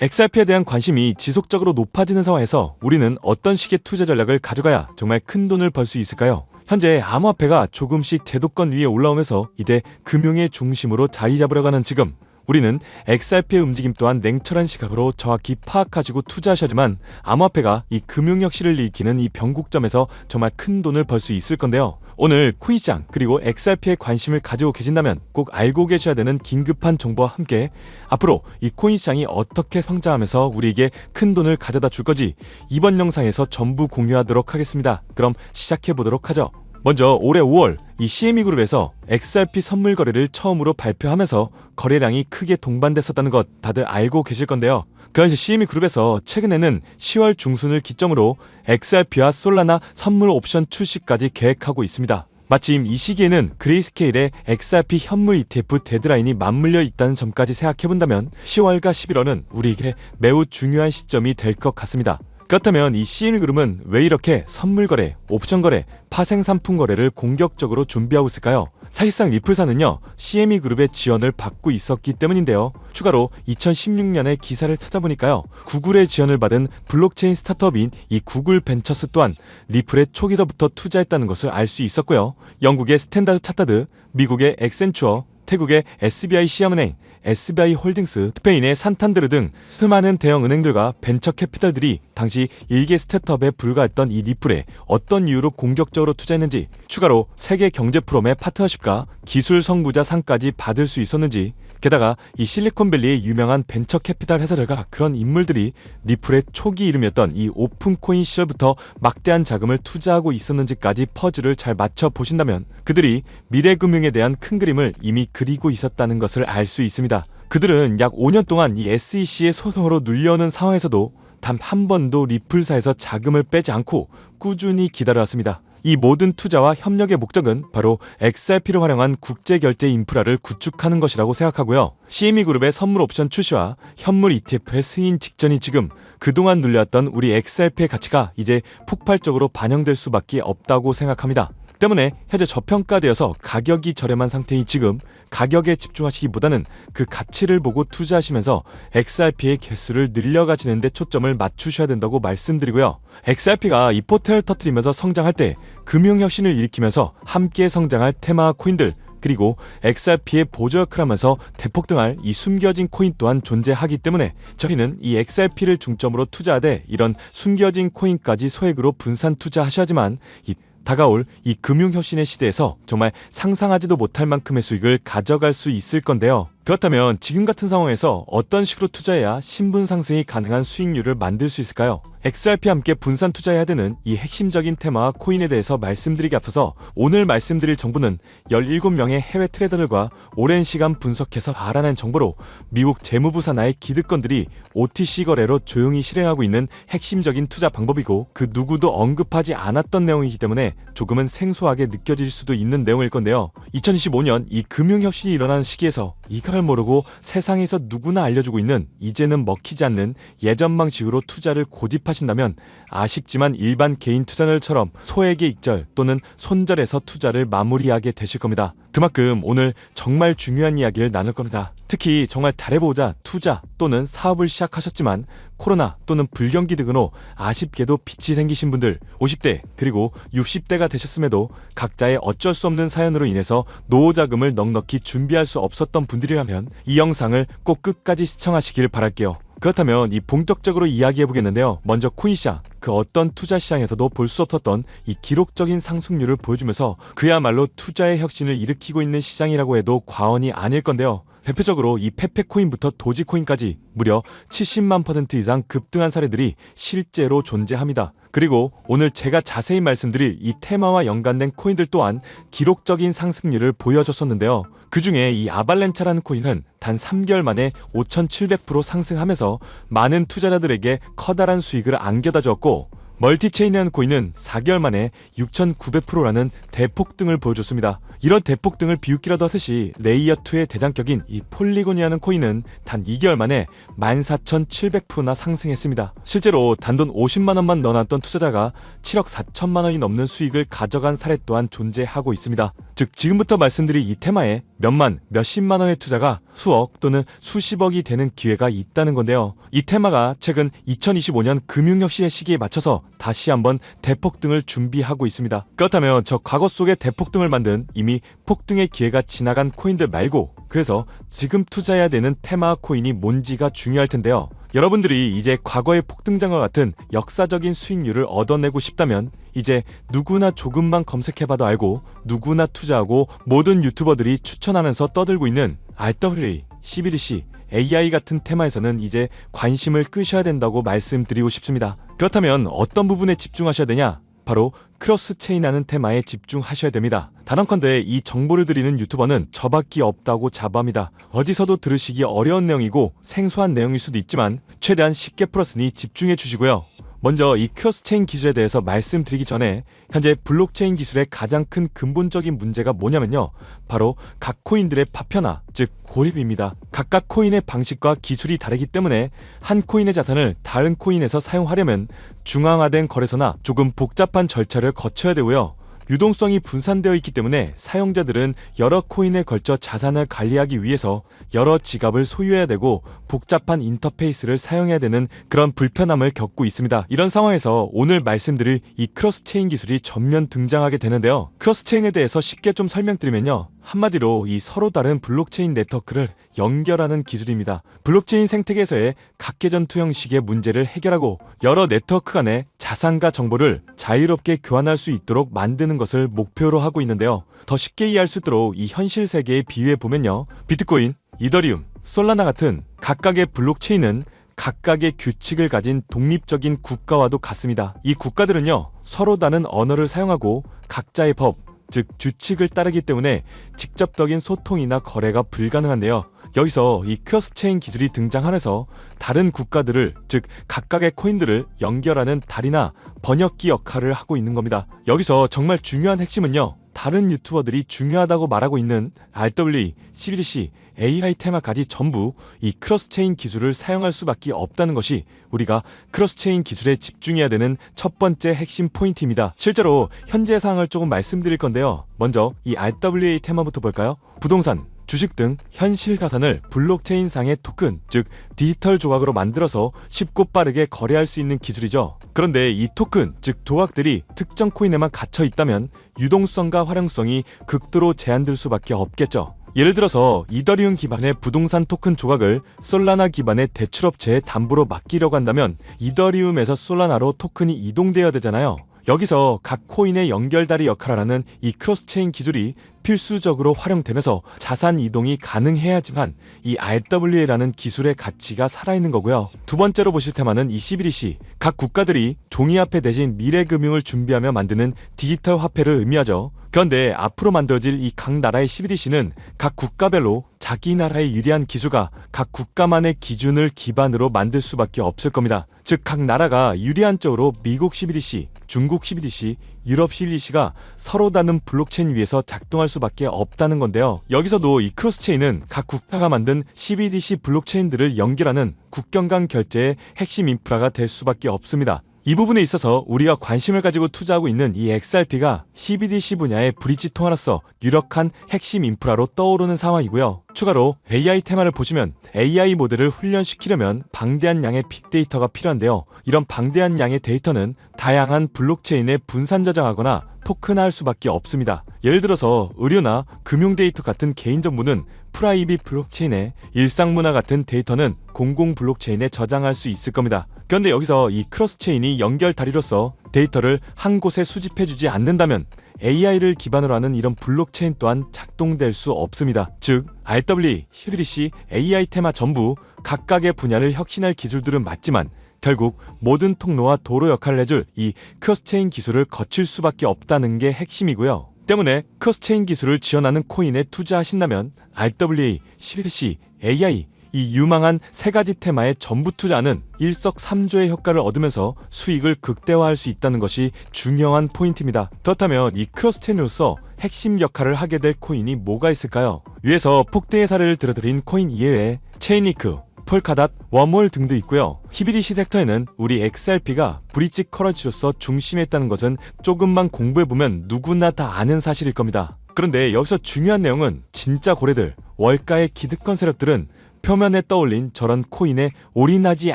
XRP에 대한 관심이 지속적으로 높아지는 상황에서 우리는 어떤 식의 투자 전략을 가져가야 정말 큰 돈을 벌 수 있을까요? 현재 암호화폐가 조금씩 제도권 위에 올라오면서 이제 금융의 중심으로 자리 잡으려가는 지금 우리는 XRP의 움직임 또한 냉철한 시각으로 정확히 파악하시고 투자하셔야지만 암호화폐가 이 금융 혁신을 일으키는 이 변곡점에서 정말 큰 돈을 벌 수 있을 건데요. 오늘 코인시장 그리고 XRP에 관심을 가지고 계신다면 꼭 알고 계셔야 되는 긴급한 정보와 함께 앞으로 이 코인시장이 어떻게 성장하면서 우리에게 큰 돈을 가져다 줄 거지 이번 영상에서 전부 공유하도록 하겠습니다. 그럼 시작해 보도록 하죠. 먼저 올해 5월 이 CME 그룹에서 XRP 선물 거래를 처음으로 발표하면서 거래량이 크게 동반됐었다는 것 다들 알고 계실 건데요. 그런지 CME 그룹에서 최근에는 10월 중순을 기점으로 XRP와 솔라나 선물 옵션 출시까지 계획하고 있습니다. 마침 이 시기에는 그레이스케일의 XRP 현물 ETF 데드라인이 맞물려 있다는 점까지 생각해본다면 10월과 11월은 우리에게 매우 중요한 시점이 될 것 같습니다. 그렇다면 이 CME 그룹은 왜 이렇게 선물 거래, 옵션 거래, 파생 상품 거래를 공격적으로 준비하고 있을까요? 사실상 리플사는요 CME 그룹의 지원을 받고 있었기 때문인데요. 추가로 2016년에 기사를 찾아보니까요 구글의 지원을 받은 블록체인 스타트업인 이 구글 벤처스 또한 리플에 초기서부터 투자했다는 것을 알 수 있었고요. 영국의 스탠다드 차타드, 미국의 엑센추어, 태국의 SBI 시아은행, SBI 홀딩스, 스페인의 산탄드르 등 수많은 대형 은행들과 벤처 캐피탈들이 당시 일개 스타트업에 불과했던 이 리플에 어떤 이유로 공격적으로 투자했는지, 추가로 세계 경제 포럼의 파트너십과 기술 선구자 상까지 받을 수 있었는지, 게다가 이 실리콘밸리의 유명한 벤처 캐피탈 회사들과 그런 인물들이 리플의 초기 이름이었던 이 오픈코인 시절부터 막대한 자금을 투자하고 있었는지까지 퍼즐을 잘 맞춰 보신다면 그들이 미래 금융에 대한 큰 그림을 이미 그리고 있었다는 것을 알 수 있습니다. 그들은 약 5년 동안 이 SEC의 소송으로 눌려오는 상황에서도 단 한 번도 리플사에서 자금을 빼지 않고 꾸준히 기다려왔습니다. 이 모든 투자와 협력의 목적은 바로 XRP를 활용한 국제 결제 인프라를 구축하는 것이라고 생각하고요. CME 그룹의 선물 옵션 출시와 현물 ETF의 승인 직전이 지금 그동안 눌려왔던 우리 XRP의 가치가 이제 폭발적으로 반영될 수밖에 없다고 생각합니다. 때문에 현재 저평가되어서 가격이 저렴한 상태인 지금 가격에 집중하시기보다는 그 가치를 보고 투자하시면서 XRP의 개수를 늘려가지는 데 초점을 맞추셔야 된다고 말씀드리고요. XRP가 이 포텐을 터트리면서 성장할 때 금융혁신을 일으키면서 함께 성장할 테마 코인들 그리고 XRP의 보조 역할을 하면서 대폭등할 이 숨겨진 코인 또한 존재하기 때문에 저희는 이 XRP를 중점으로 투자하되 이런 숨겨진 코인까지 소액으로 분산 투자하셔야지만 이 다가올 이 금융혁신의 시대에서 정말 상상하지도 못할 만큼의 수익을 가져갈 수 있을 건데요. 그렇다면 지금 같은 상황에서 어떤 식으로 투자해야 신분 상승이 가능한 수익률을 만들 수 있을까요? XRP와 함께 분산 투자해야 되는 이 핵심적인 테마와 코인에 대해서 말씀드리기 앞서서 오늘 말씀드릴 정보는 17명의 해외 트레이더들과 오랜 시간 분석해서 알아낸 정보로 미국 재무부 산하의 기득권들이 OTC 거래로 조용히 실행하고 있는 핵심적인 투자 방법이고 그 누구도 언급하지 않았던 내용이기 때문에 조금은 생소하게 느껴질 수도 있는 내용일 건데요. 2025년 이 금융혁신이 일어나는 시기에서 이걸 모르고 세상에서 누구나 알려주고 있는 이제는 먹히지 않는 예전 방식으로 투자를 고집하신다면 아쉽지만 일반 개인 투자들처럼 소액의 익절 또는 손절해서 투자를 마무리하게 되실 겁니다. 그만큼 오늘 정말 중요한 이야기를 나눌 겁니다. 특히 정말 잘해보자 투자 또는 사업을 시작하셨지만 코로나 또는 불경기 등으로 아쉽게도 빚이 생기신 분들 50대 그리고 60대가 되셨음에도 각자의 어쩔 수 없는 사연으로 인해서 노후 자금을 넉넉히 준비할 수 없었던 분들이라면 이 영상을 꼭 끝까지 시청하시길 바랄게요. 그렇다면 이 본격적으로 이야기해 보겠는데요. 먼저 코인시장 그 어떤 투자 시장에서도 볼 수 없었던 이 기록적인 상승률을 보여주면서 그야말로 투자의 혁신을 일으키고 있는 시장이라고 해도 과언이 아닐 건데요. 대표적으로 이 페페코인부터 도지코인까지 무려 70만 퍼센트 이상 급등한 사례들이 실제로 존재합니다. 그리고 오늘 제가 자세히 말씀드릴 이 테마와 연관된 코인들 또한 기록적인 상승률을 보여줬었는데요. 그 중에 이 아발렌차라는 코인은 단 3개월 만에 5,700% 상승하면서 많은 투자자들에게 커다란 수익을 안겨다 줬고 멀티체인이라는 코인은 4개월 만에 6,900%라는 대폭등을 보여줬습니다. 이런 대폭등을 비웃기라도 하듯이 레이어2의 대장격인 이 폴리곤이라는 코인은 단 2개월 만에 14,700%나 상승했습니다. 실제로 단돈 50만원만 넣어놨던 투자자가 7억 4천만원이 넘는 수익을 가져간 사례 또한 존재하고 있습니다. 즉 지금부터 말씀드릴 이 테마에 몇만, 몇십만 원의 투자가 수억 또는 수십억이 되는 기회가 있다는 건데요. 이 테마가 최근 2025년 금융혁신의 시기에 맞춰서 다시 한번 대폭등을 준비하고 있습니다. 그렇다면 저 과거 속의 대폭등을 만든 이미 폭등의 기회가 지나간 코인들 말고 그래서 지금 투자해야 되는 테마 코인이 뭔지가 중요할 텐데요. 여러분들이 이제 과거의 폭등장과 같은 역사적인 수익률을 얻어내고 싶다면 이제 누구나 조금만 검색해봐도 알고 누구나 투자하고 모든 유튜버들이 추천하면서 떠들고 있는 RWA, CBDC, AI 같은 테마에서는 이제 관심을 끄셔야 된다고 말씀드리고 싶습니다. 그렇다면 어떤 부분에 집중하셔야 되냐? 바로 크로스 체인하는 테마에 집중하셔야 됩니다. 단언컨대 이 정보를 드리는 유튜버는 저밖에 없다고 자부합니다. 어디서도 들으시기 어려운 내용이고 생소한 내용일 수도 있지만 최대한 쉽게 풀었으니 집중해 주시고요. 먼저 이 크로스체인 기술에 대해서 말씀드리기 전에 현재 블록체인 기술의 가장 큰 근본적인 문제가 뭐냐면요. 바로 각 코인들의 파편화, 즉 고립입니다. 각각 코인의 방식과 기술이 다르기 때문에 한 코인의 자산을 다른 코인에서 사용하려면 중앙화된 거래소나 조금 복잡한 절차를 거쳐야 되고요. 유동성이 분산되어 있기 때문에 사용자들은 여러 코인에 걸쳐 자산을 관리하기 위해서 여러 지갑을 소유해야 되고 복잡한 인터페이스를 사용해야 되는 그런 불편함을 겪고 있습니다. 이런 상황에서 오늘 말씀드릴 이 크로스체인 기술이 전면 등장하게 되는데요. 크로스체인에 대해서 쉽게 좀 설명드리면요. 한마디로 이 서로 다른 블록체인 네트워크를 연결하는 기술입니다. 블록체인 생태계에서의 각계전투 형식의 문제를 해결하고 여러 네트워크 간의 자산과 정보를 자유롭게 교환할 수 있도록 만드는 것을 목표로 하고 있는데요. 더 쉽게 이해할 수 있도록 이 현실 세계에 비유해 보면요. 비트코인, 이더리움, 솔라나 같은 각각의 블록체인은 각각의 규칙을 가진 독립적인 국가와도 같습니다. 이 국가들은요, 서로 다른 언어를 사용하고 각자의 법, 즉 규칙을 따르기 때문에 직접적인 소통이나 거래가 불가능한데요. 여기서 이 크로스체인 기술이 등장하면서 다른 국가들을 즉 각각의 코인들을 연결하는 다리나 번역기 역할을 하고 있는 겁니다. 여기서 정말 중요한 핵심은요. 다른 유튜버들이 중요하다고 말하고 있는 RWA, CBDC, AI 테마까지 전부 이 크로스체인 기술을 사용할 수밖에 없다는 것이 우리가 크로스체인 기술에 집중해야 되는 첫 번째 핵심 포인트입니다. 실제로 현재 상황을 조금 말씀드릴 건데요. 먼저 이 RWA 테마부터 볼까요? 부동산, 주식 등 현실 가산을 블록체인상의 토큰, 즉 디지털 조각으로 만들어서 쉽고 빠르게 거래할 수 있는 기술이죠. 그런데 이 토큰, 즉 조각들이 특정 코인에만 갇혀 있다면 유동성과 활용성이 극도로 제한될 수밖에 없겠죠. 예를 들어서 이더리움 기반의 부동산 토큰 조각을 솔라나 기반의 대출업체에 담보로 맡기려고 한다면 이더리움에서 솔라나로 토큰이 이동되어야 되잖아요. 여기서 각 코인의 연결다리 역할을 하는 이 크로스체인 기술이 필수적으로 활용되면서 자산 이동이 가능해야지만 이 RWA라는 기술의 가치가 살아있는 거고요. 두 번째로 보실 테마는 이 CBDC. 각 국가들이 종이화폐 대신 미래금융을 준비하며 만드는 디지털 화폐를 의미하죠. 그런데 앞으로 만들어질 이 각 나라의 CBDC는 각 국가별로 자기 나라의 유리한 기술과 각 국가만의 기준을 기반으로 만들 수밖에 없을 겁니다. 즉 각 나라가 유리한 쪽으로 미국 CBDC, 중국 CBDC, 유럽 CBDC가 서로 다른 블록체인 위에서 작동할 수밖에 없다는 건데요. 여기서도 이 크로스체인은 각 국가가 만든 CBDC 블록체인들을 연결하는 국경 간 결제의 핵심 인프라가 될 수밖에 없습니다. 이 부분에 있어서 우리가 관심을 가지고 투자하고 있는 이 XRP가 CBDC 분야의 브릿지 통화로서 유력한 핵심 인프라로 떠오르는 상황이고요. 추가로 AI 테마를 보시면 AI 모델을 훈련시키려면 방대한 양의 빅데이터가 필요한데요. 이런 방대한 양의 데이터는 다양한 블록체인에 분산 저장하거나 토큰화할 수밖에 없습니다. 예를 들어서 의료나 금융 데이터 같은 개인 정보는 프라이빗 블록체인에 일상 문화 같은 데이터는 공공 블록체인에 저장할 수 있을 겁니다. 그런데 여기서 이 크로스체인이 연결 다리로서 데이터를 한 곳에 수집해주지 않는다면 AI를 기반으로 하는 이런 블록체인 또한 작동될 수 없습니다. 즉, RW, CBDC, AI 테마 전부 각각의 분야를 혁신할 기술들은 맞지만 결국 모든 통로와 도로 역할을 해줄 이 크로스체인 기술을 거칠 수밖에 없다는 게 핵심이고요. 때문에 크로스체인 기술을 지원하는 코인에 투자하신다면 RWA, CBDC, AI 이 유망한 세 가지 테마의 전부 투자는 일석삼조의 효과를 얻으면서 수익을 극대화할 수 있다는 것이 중요한 포인트입니다. 그렇다면 이 크로스체인으로서 핵심 역할을 하게 될 코인이 뭐가 있을까요? 위에서 폭대의 사례를 들어드린 코인 이외에 체인리크, 폴카닷, 웜홀 등도 있고요. 히비리시 섹터에는 우리 XRP가 브릿지 커런치로서 중심에 있다는 것은 조금만 공부해보면 누구나 다 아는 사실일 겁니다. 그런데 여기서 중요한 내용은 진짜 고래들, 월가의 기득권 세력들은 표면에 떠올린 저런 코인에 올인하지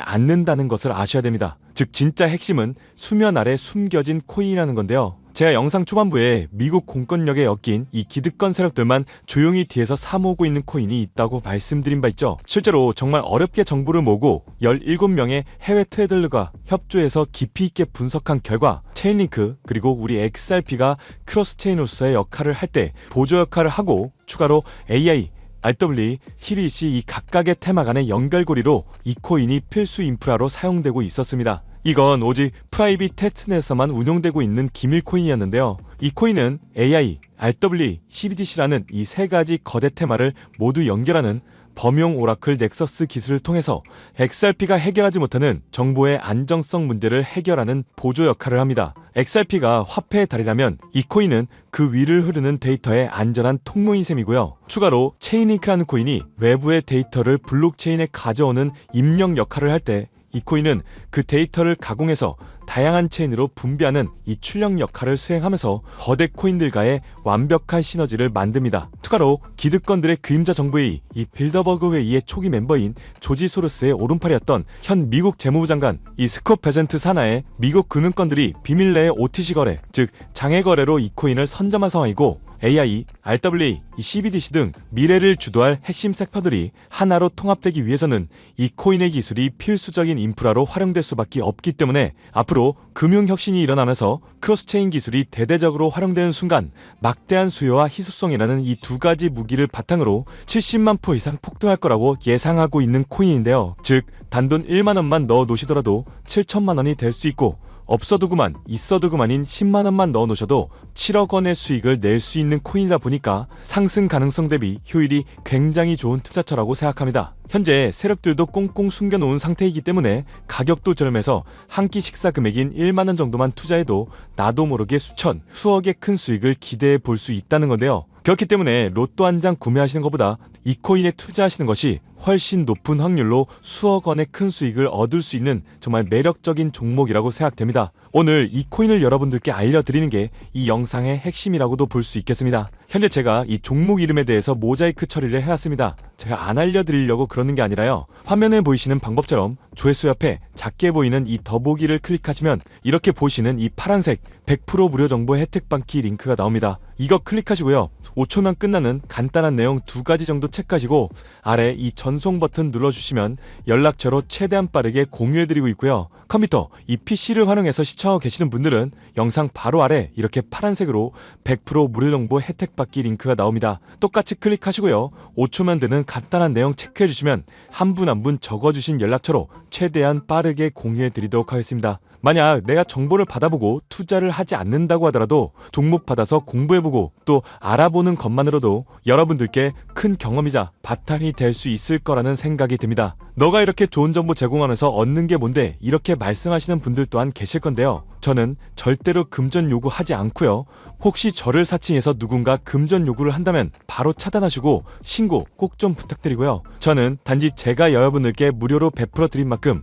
않는다는 것을 아셔야 됩니다. 즉 진짜 핵심은 수면 아래 숨겨진 코인이라는 건데요. 제가 영상 초반부에 미국 공권력에 엮인 이 기득권 세력들만 조용히 뒤에서 사모으고 있는 코인이 있다고 말씀드린 바 있죠. 실제로 정말 어렵게 정보를 모으고 17명의 해외 트레이더들과 협조해서 깊이 있게 분석한 결과 체인링크 그리고 우리 XRP가 크로스 체인으로서의 역할을 할 때 보조 역할을 하고 추가로 AI RW, 히릿이 이 각각의 테마 간의 연결고리로 이 코인이 필수 인프라로 사용되고 있었습니다. 이건 오직 프라이빗 테스트넷에서만 운용되고 있는 기밀 코인이었는데요. 이 코인은 AI, RW, CBDC라는 이 세 가지 거대 테마를 모두 연결하는 범용 오라클 넥서스 기술을 통해서 XRP가 해결하지 못하는 정보의 안정성 문제를 해결하는 보조 역할을 합니다. XRP가 화폐의 달이라면 이 코인은 그 위를 흐르는 데이터의 안전한 통로인 셈이고요. 추가로 체인링크라는 코인이 외부의 데이터를 블록체인에 가져오는 입력 역할을 할 때 이 코인은 그 데이터를 가공해서 다양한 체인으로 분배하는 이 출력 역할을 수행하면서 거대 코인들과의 완벽한 시너지를 만듭니다. 추가로 기득권들의 그림자 정부의 이 빌더버그 회의의 초기 멤버인 조지 소로스의 오른팔이었던 현 미국 재무부 장관 이 스콧 베젠트 산하의 미국 금융권들이 비밀 내의 OTC 거래, 즉 장외 거래로 이 코인을 선점한 상황이고 AI, RWA, 이 CBDC 등 미래를 주도할 핵심 섹터들이 하나로 통합되기 위해서는 이 코인의 기술이 필수적인 인프라로 활용될 수밖에 없기 때문에 앞으로 금융 혁신이 일어나면서 크로스체인 기술이 대대적으로 활용되는 순간 막대한 수요와 희소성이라는 이 두 가지 무기를 바탕으로 70만 포 이상 폭등할 거라고 예상하고 있는 코인인데요. 즉 단돈 1만 원만 넣어 놓으시더라도 7천만 원이 될 수 있고 없어도 그만 있어도 그만인 10만 원만 넣어 놓으셔도 7억 원의 수익을 낼 수 있는 코인이다 보니까 상승 가능성 대비 효율이 굉장히 좋은 투자처라고 생각합니다. 현재 세력들도 꽁꽁 숨겨놓은 상태이기 때문에 가격도 저렴해서 한 끼 식사 금액인 1만 원 정도만 투자해도 나도 모르게 수천, 수억의 큰 수익을 기대해 볼 수 있다는 건데요. 그렇기 때문에 로또 한 장 구매하시는 것보다 이 코인에 투자하시는 것이 훨씬 높은 확률로 수억 원의 큰 수익을 얻을 수 있는 정말 매력적인 종목이라고 생각됩니다. 오늘 이 코인을 여러분들께 알려드리는 게 이 영상의 핵심이라고도 볼 수 있겠습니다. 현재 제가 이 종목 이름에 대해서 모자이크 처리를 해왔습니다. 제가 안 알려드리려고 그러는 게 아니라요. 화면에 보이시는 방법처럼 조회수 옆에 작게 보이는 이 더보기를 클릭하시면 이렇게 보시는 이 파란색 100% 무료 정보 혜택 받기 링크가 나옵니다. 이거 클릭하시고요. 5초면 끝나는 간단한 내용 두 가지 정도 체크하시고 아래 이 전송 버튼 눌러주시면 연락처로 최대한 빠르게 공유해드리고 있고요. 컴퓨터, 이 PC를 활용해서 시청하고 계시는 분들은 영상 바로 아래 이렇게 파란색으로 100% 무료 정보 혜택 받기 링크가 나옵니다. 똑같이 클릭하시고요. 5초면 되는 간단한 내용 체크해주시면 한 분 한분 적어주신 연락처로 최대한 빠르게 공유해드리도록 하겠습니다. 만약 내가 정보를 받아보고 투자를 하지 않는다고 하더라도 종목 받아서 공부해 보고 또 알아보는 것만으로도 여러분들께 큰 경험이자 바탕이 될 수 있을 거라는 생각이 듭니다. 너가 이렇게 좋은 정보 제공하면서 얻는 게 뭔데 이렇게 말씀하시는 분들 또한 계실 건데요. 저는 절대로 금전 요구하지 않고요. 혹시 저를 사칭해서 누군가 금전 요구를 한다면 바로 차단하시고 신고 꼭 좀 부탁드리고요. 저는 단지 제가 여러분들께 무료로 베풀어 드린 만큼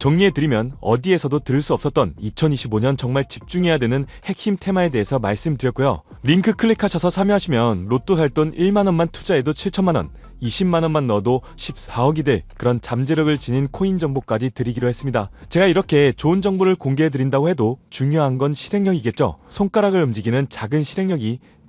정리해드리면 어디에서도 들을 수 없었던 2025년 정말 집중해야 되는 핵심 테마에 대해서 말씀드렸고요. 링크 클릭하셔서 참여하시면 로또 살 돈 1만원만 투자해도 7천만원, 20만원만 넣어도 14억이 될 그런 잠재력을 지닌 코인 정보까지 드리기로 했습니다. 제가 이렇게 좋은 정보를 공개해드린다고 해도 중요한 건 실행력이겠죠. 손가락을 움직이는 작은 실행력이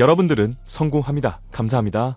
여러분들은 성공합니다. 감사합니다.